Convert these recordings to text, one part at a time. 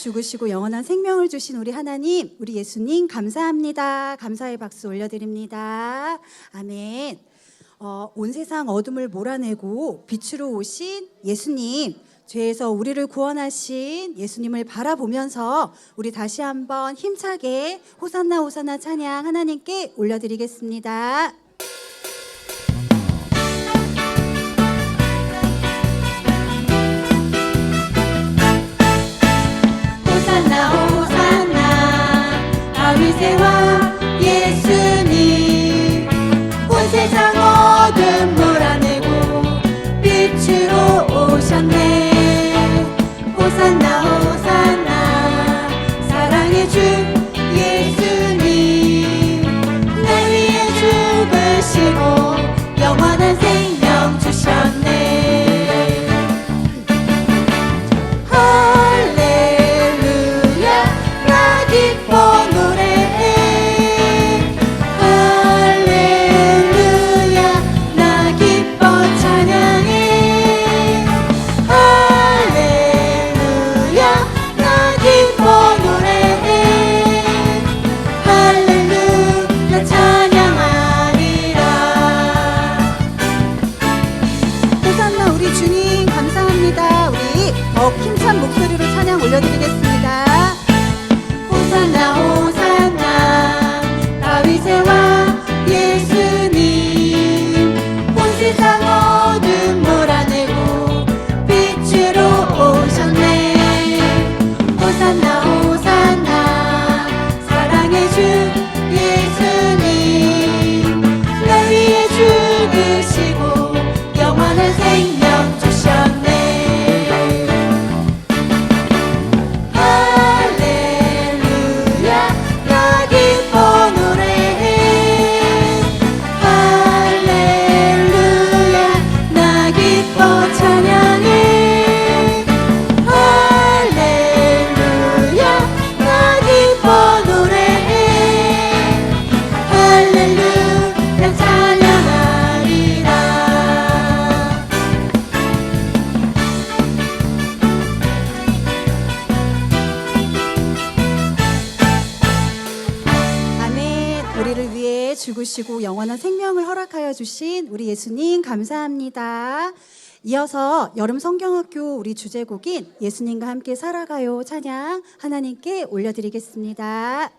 죽으시고 영원한 생명을 주신 우리 하나님, 우리 예수님 감사합니다. 감사의 박수 올려드립니다. 아멘. 어, 온 세상 어둠을 몰아내고 빛으로 오신 예수님, 죄에서 우리를 구원하신 예수님을 바라보면서 우리 다시 한번 힘차게 호산나 호산나 찬양 하나님께 올려드리겠습니다. 드리겠습니다. 죽으시고 영원한 생명을 허락하여 주신 우리 예수님 감사합니다. 이어서 여름 성경학교 우리 주제곡인 예수님과 함께 살아가요 찬양 하나님께 올려드리겠습니다.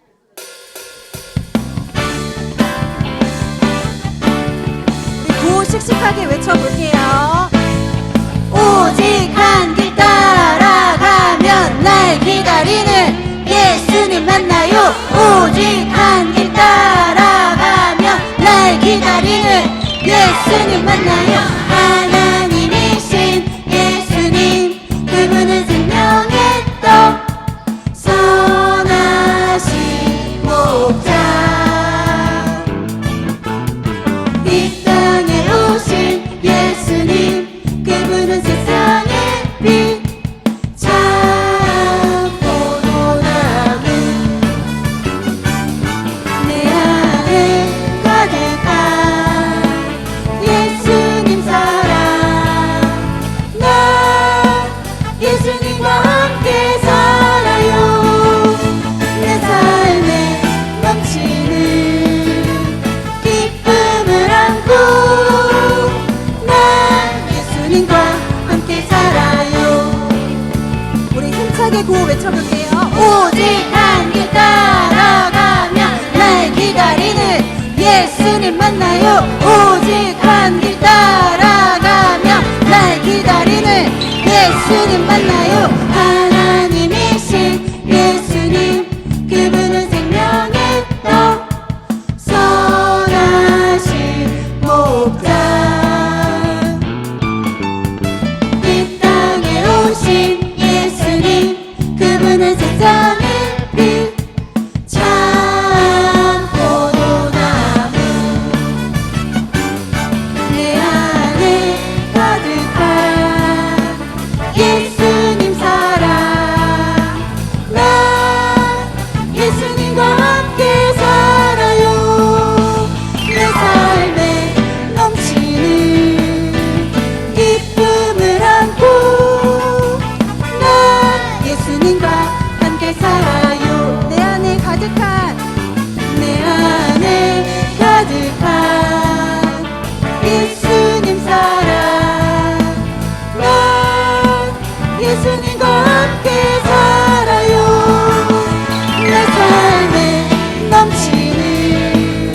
구호 씩씩하게 외쳐볼게요. 오직 한 길 따라가면 날 기다리는 예수님 만나요 오직 한 길 따라 예수님 만나요 예수님과 함께 살아요. 내 삶에 넘치는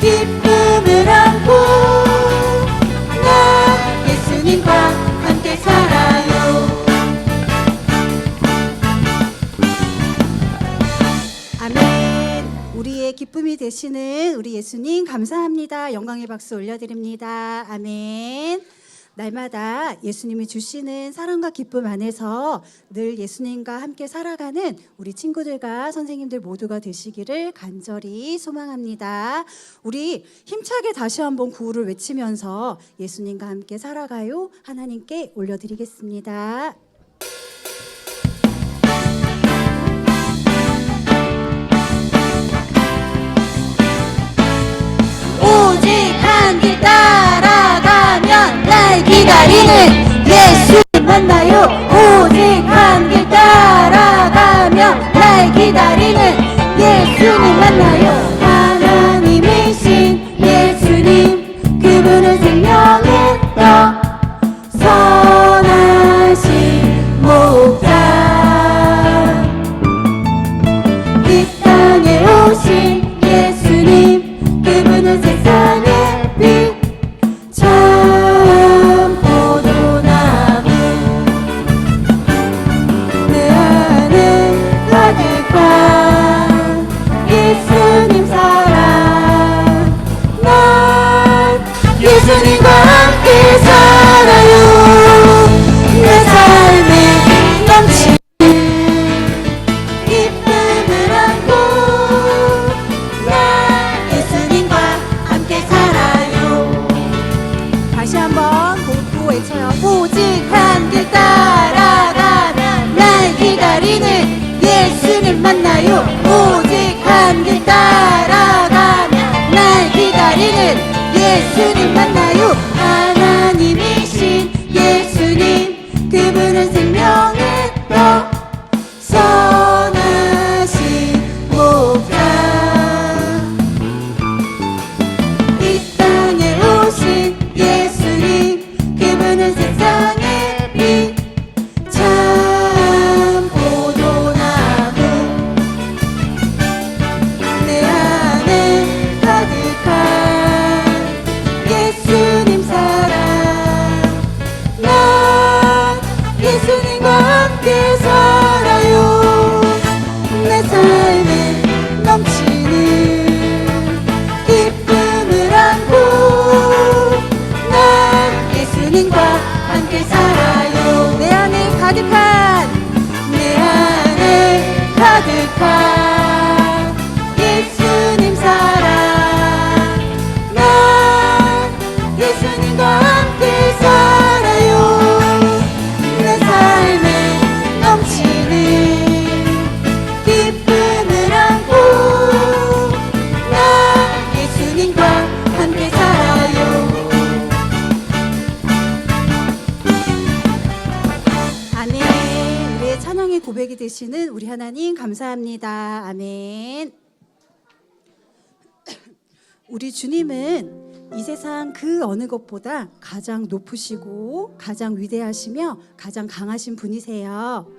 기쁨을 안고 나 예수님과 함께 살아요. 아멘. 우리의 기쁨이 되시는 우리 예수님 감사합니다. 영광의 박수 올려드립니다. 아멘. 날마다 예수님이 주시는 사랑과 기쁨 안에서 늘 예수님과 함께 살아가는 우리 친구들과 선생님들 모두가 되시기를 간절히 소망합니다. 우리 힘차게 다시 한번 구호를 외치면서 예수님과 함께 살아가요. 하나님께 올려드리겠습니다. 오직 한길날 기다리는 예수 만나요. 오직 한길 따라가면 날 기다리는 예수님 만나요 우리 주님은 이 세상 그 어느 것보다 가장 높으시고 가장 위대하시며 가장 강하신 분이세요.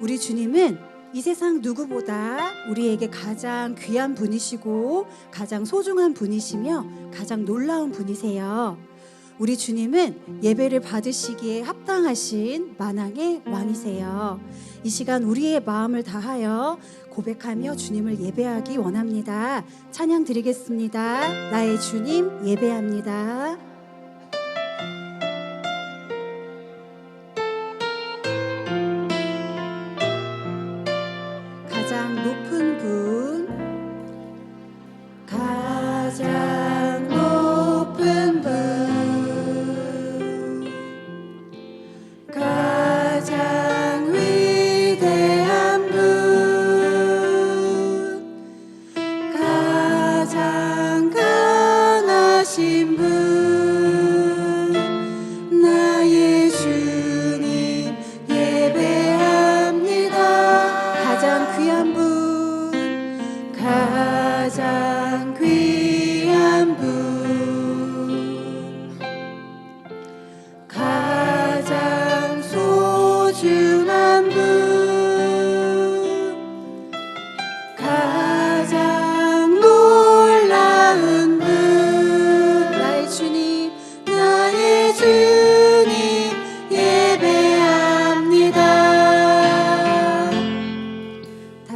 우리 주님은 이 세상 누구보다 우리에게 가장 귀한 분이시고 가장 소중한 분이시며 가장 놀라운 분이세요. 우리 주님은 예배를 받으시기에 합당하신 만왕의 왕이세요. 이 시간 우리의 마음을 다하여 고백하며 주님을 예배하기 원합니다. 찬양 드리겠습니다. 나의 주님 예배합니다.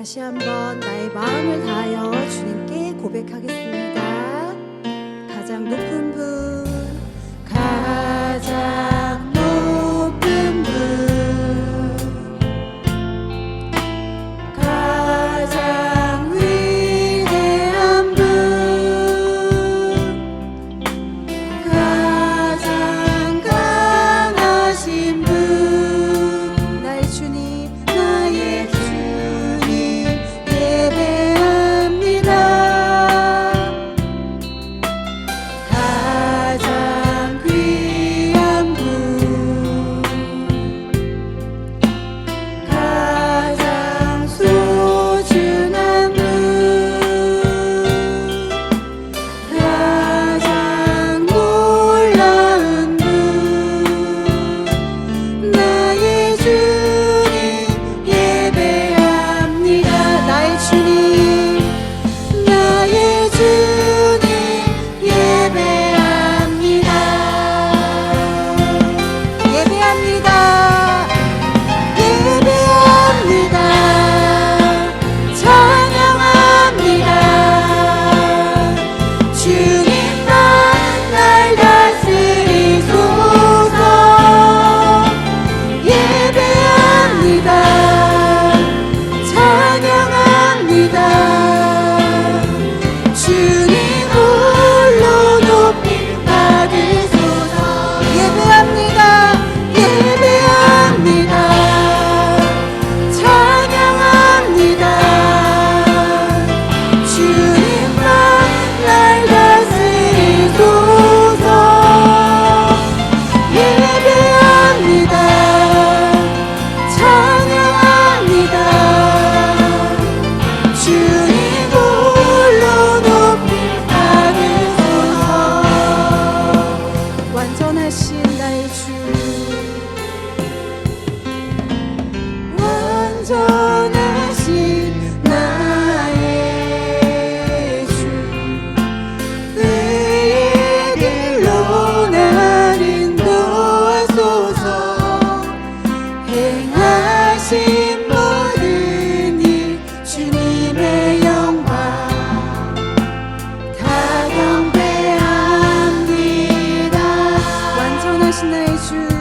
다시 한번 나의 마음을 다하여 주님께 고백하겠습니다. 가장 높은 분. nature.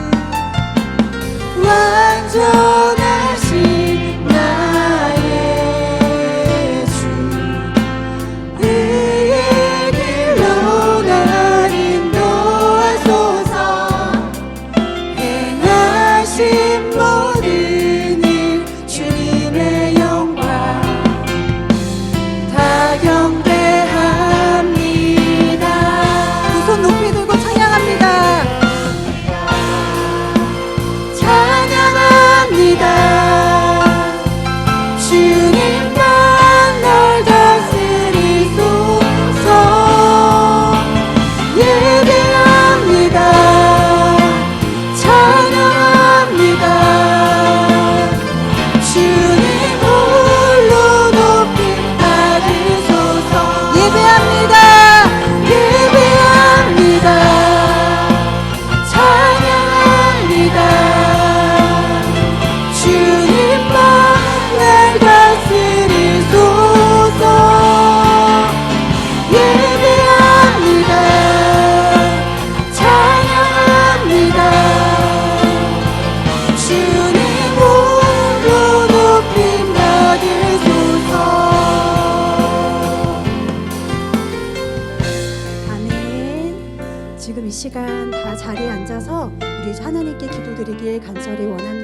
하나님께 기도드리길 간절히 원합니다.